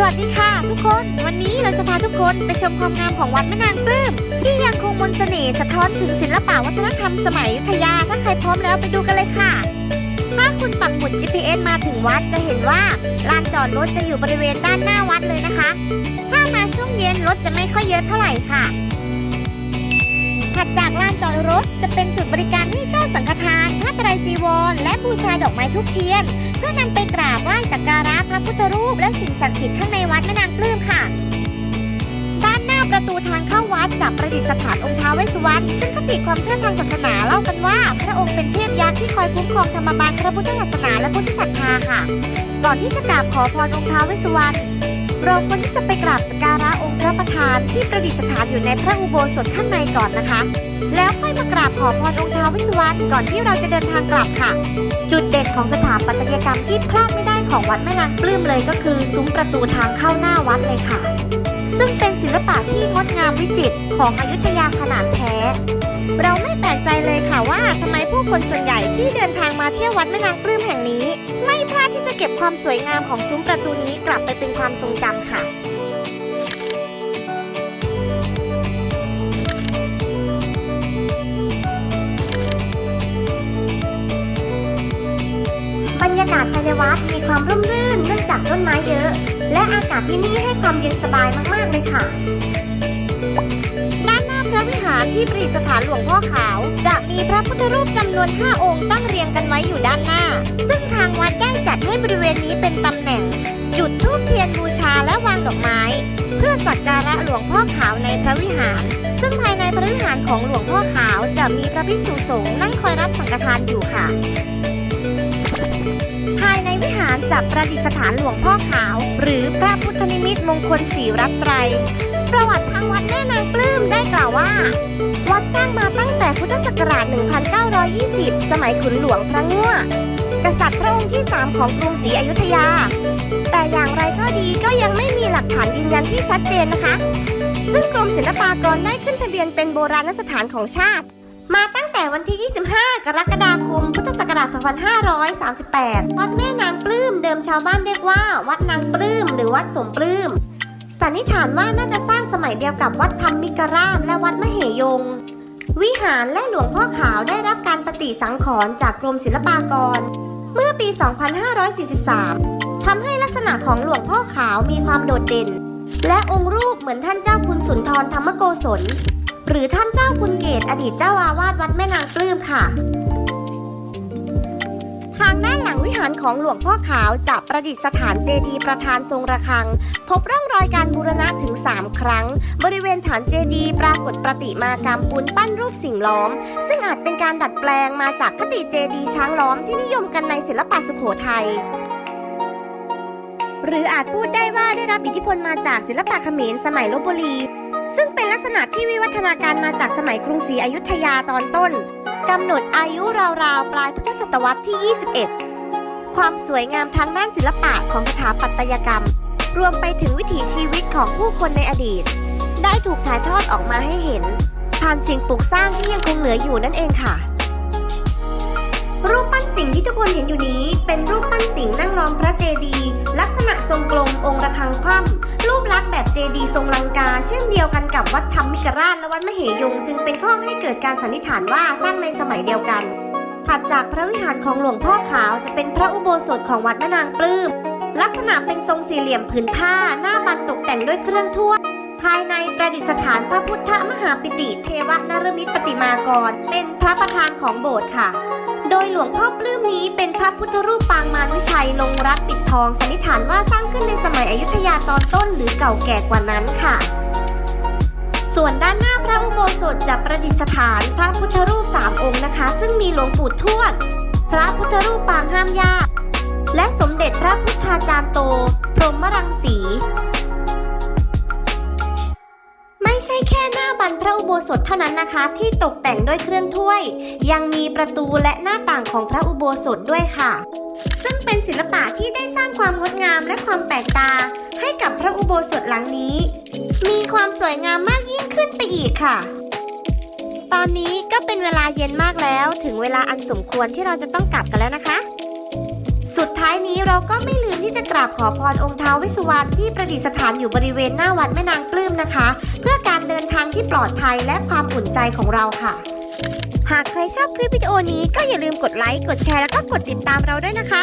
สวัสดีค่ะทุกคน วันนี้เราจะพาทุกคนไปชมความงามของวัดแม่นางปลื้มที่ยังคงมนเสน่ห์สะท้อนถึงศิลปะวัฒนธรรมสมัยอยุธยาถ้าใครพร้อมแล้วไปดูกันเลยค่ะ ถ้าคุณปักหมุด GPS มาถึงวัดจะเห็นว่าลานจอดรถจะอยู่บริเวณด้านหน้าวัดเลยนะคะ ถ้ามาช่วงเย็นรถจะไม่ค่อยเยอะเท่าไหร่ค่ะ ถัดจากลานจอดรถ จะเป็นจุดบริการให้เช่าสังฆทานผ้าไตรจีวร และบูชาดอกไม้ทุกเทียน เพื่อนำไปกราบไหว้สักการะพระพุทธรูป และสิ่งศักดิ์สิทธิ์ข้างในวัดแม่นางปลื้มค่ะ ด้านหน้าประตูทางเข้าวัดจะประดิษฐานองค์ท้าวเวสสุวรรณซึ่งคติความเชื่อทางศาสนาเล่ากันว่า พระองค์เป็นเทพยักษ์ที่คอยคุ้มครองธรรมบาลพระพุทธศาสนาและพุทธศรัทธาค่ะ ก่อนที่จะกราบขอพรองค์ท้าวเวสสุวรรณ เราควรที่จะไปกราบสการะองค์พระประธานที่ประดิษฐานอยู่ในพระอุโบสถข้างในก่อนนะคะ แล้วค่อยมากราบขอพรองค์ท้าววสสุวรรณก่อนที่เราจะเดินทางกลับค่ะ จุดเด่นของสถาปัตยกรรมที่พลาดไม่ได้ของวัดแม่นางปลื้มเลยก็คือซุ้มประตูทางเข้าหน้าวัดเลยค่ะ ซึ่งเป็นศิลปะที่งดงามวิจิตรของอยุธยาขนาดแท้ เราไม่แปลกใจเลยค่ะว่าท ผู้คนส่วนใหญ่ที่เดินทางมาเที่ยววัดแม่นางปลื้มแห่งนี้ ไม่พลาดที่จะเก็บความสวยงามของซุ้มประตูนี้กลับไปเป็นความทรงจำค่ะบรรยากาศภายในวัดมีความร่มรื่นเนื่องจากต้นไม้เยอะ และอากาศที่นี่ให้ความเย็นสบายมากๆเลยค่ะารที่ประดิษฐานหลวงพ่อขาว จะมีพระพุทธรูปจำนวน 5 องค์ตั้งเรียงกันไว้อยู่ด้านหน้า ซึ่งทางวัดได้จัดให้บริเวณนี้เป็นตำแหน่ง จุดธูปเทียนบูชาและวางดอกไม้ เพื่อสักการะหลวงพ่อขาวในพระวิหาร ซึ่งภายในพระวิหารของหลวงพ่อขาว จะมีพระภิกษุสงฆ์นั่งคอยรับสังฆทานอยู่ค่ะภายในวิหารจะประดิษฐานหลวงพ่อขาว หรือพระพุทธนิมิตมงคลสีรัตไตร ประวัติทางวัดแม่นางปลื้มได้กล่าวว่า วัดสร้างมาตั้งแต่พุทธศักราช 1920 สมัยขุนหลวงพระง่วกษัตริย์พระองค์ที่ 3 ของกรุงศรีอยุธยา แต่อย่างไรก็ดีก็ยังไม่มีหลักฐานยืนยันที่ชัดเจนนะคะ ซึ่งกรมศิลปากรได้ขึ้นทะเบียนเป็นโบราณสถานของชาติ มาตั้งแต่วันที่ 25 กรกฎาคม พุทธศักราช 2538 วัดแม่นางปลื้มเดิมชาวบ้านเรียกว่า วัดนางปลื้มหรือวัดสมปลื้ม สันนิษฐานว่าน่าจะสร้างสมัยเดียวกับวัดธรรมมิกราชและวัดมเหยง วิหารและหลวงพ่อขาวได้รับการปฏิสังขรณ์จากกรมศิลปากร เมื่อปี 2543 ทำให้ลักษณะของหลวงพ่อขาวมีความโดดเด่น และองค์รูปเหมือนท่านเจ้าคุณสุนทรธรรมโกศล หรือท่านเจ้าคุณเกตอดีตเจ้าอาวาสวัดแม่นางปลื้มค่ะางด้านหลังวิหารของหลวงพ่อขาวจะประดิษฐานเจดีย์ประธานทรงระฆัง พบร่องรอยการบูรณะถึง 3 ครั้ง บริเวณฐานเจดีย์ปรากฏประติมากรรมปูนปั้นรูปสิ่งล้อม ซึ่งอาจเป็นการดัดแปลงมาจากคติเจดีย์ช้างล้อมที่นิยมกันในศิลปะสุโขทัยหรืออาจพูดได้ว่าได้รับอิทธิพลมาจากศิลปะเขมรสมัยลบบุรี ซึ่งเป็นลักษณะที่วิวัฒนาการมาจากสมัยกรุงศรีอยุธยาตอนต้นกำหนดอายุราวๆ ปลายพุทธศตวรรษที่ 21 ความสวยงามทางด้านศิลปะของสถาปัตยกรรม รวมไปถึงวิถีชีวิตของผู้คนในอดีต ได้ถูกถ่ายทอดออกมาให้เห็น ผ่านสิ่งปลูกสร้างที่ยังคงเหลืออยู่นั่นเองค่ะ รูปปั้นสิงห์ที่ทุกคนเห็นอยู่นี้ เป็นรูปปั้นสิงห์นั่งล้อมพระเจดีย์ลักษณะทรงกลมองค์ระฆังคว่ำรูปลักษณ์แบบเจดีย์ทรงลังกา เช่นเดียวกันกับวัดธรรมิกราชและวัดมเหยงจึงเป็นข้อให้เกิดการสันนิษฐานว่าสร้างในสมัยเดียวกัน ถัดจากพระวิหารของหลวงพ่อขาวจะเป็นพระอุโบสถของวัดแม่นางปลื้ม ลักษณะเป็นทรงสี่เหลี่ยมผืนผ้าหน้าบันตกแต่งด้วยเครื่องถ้วภายในประดิษฐานพระพุทธมหาปิติเทวนรมิตรปฏิมากร เป็นพระประธานของโบสถ์ค่ะ โดยหลวงพ่อปลื้มนี้เป็นพระพุทธรูปปางมารวิชัยลงรักปิดทองสันนิษฐานว่าสร้างขึ้นในสมัยอยุธยาตอนต้นหรือเก่าแก่กว่านั้นค่ะ ส่วนด้านหน้าพระอุโบสถจะประดิษฐานพระพุทธรูปสามองค์นะคะ ซึ่งมีหลวงปู่ทวด พระพุทธรูปปางห้ามยากและสมเด็จพระพุทธาจารย์โต พรหมรังสี ไม่ใช่แค่หน้าบันพระอุโบสถเท่านั้นนะคะ ที่ตกแต่งด้วยเครื่องถ้วย ยังมีประตูและหน้าต่างของพระอุโบสถด้วยค่ะ ซึ่งเป็นศิลปะที่ได้สร้างความงดงามและความแปลกตา ให้กับพระอุโบสถหลังนี้ มีความสวยงามมากยิ่งขึ้นไปอีกค่ะ ตอนนี้ก็เป็นเวลาเย็นมากแล้ว ถึงเวลาอันสมควรที่เราจะต้องกลับกันแล้วนะคะ สุดท้ายนี้เราก็ไม่ลืมที่จะกราบขอพรองค์ท้าววิสุวรรณที่ประดิษฐานอยู่บริเวณหน้าวัดแม่นางปลื้มนะคะ เพื่อการเดินทางที่ปลอดภัยและความอุ่นใจของเราค่ะหากใครชอบคลิปวิดีโอนี้ก็อย่าลืมกดไลค์ กดแชร์ แล้วก็กดติดตามเราด้วยนะคะ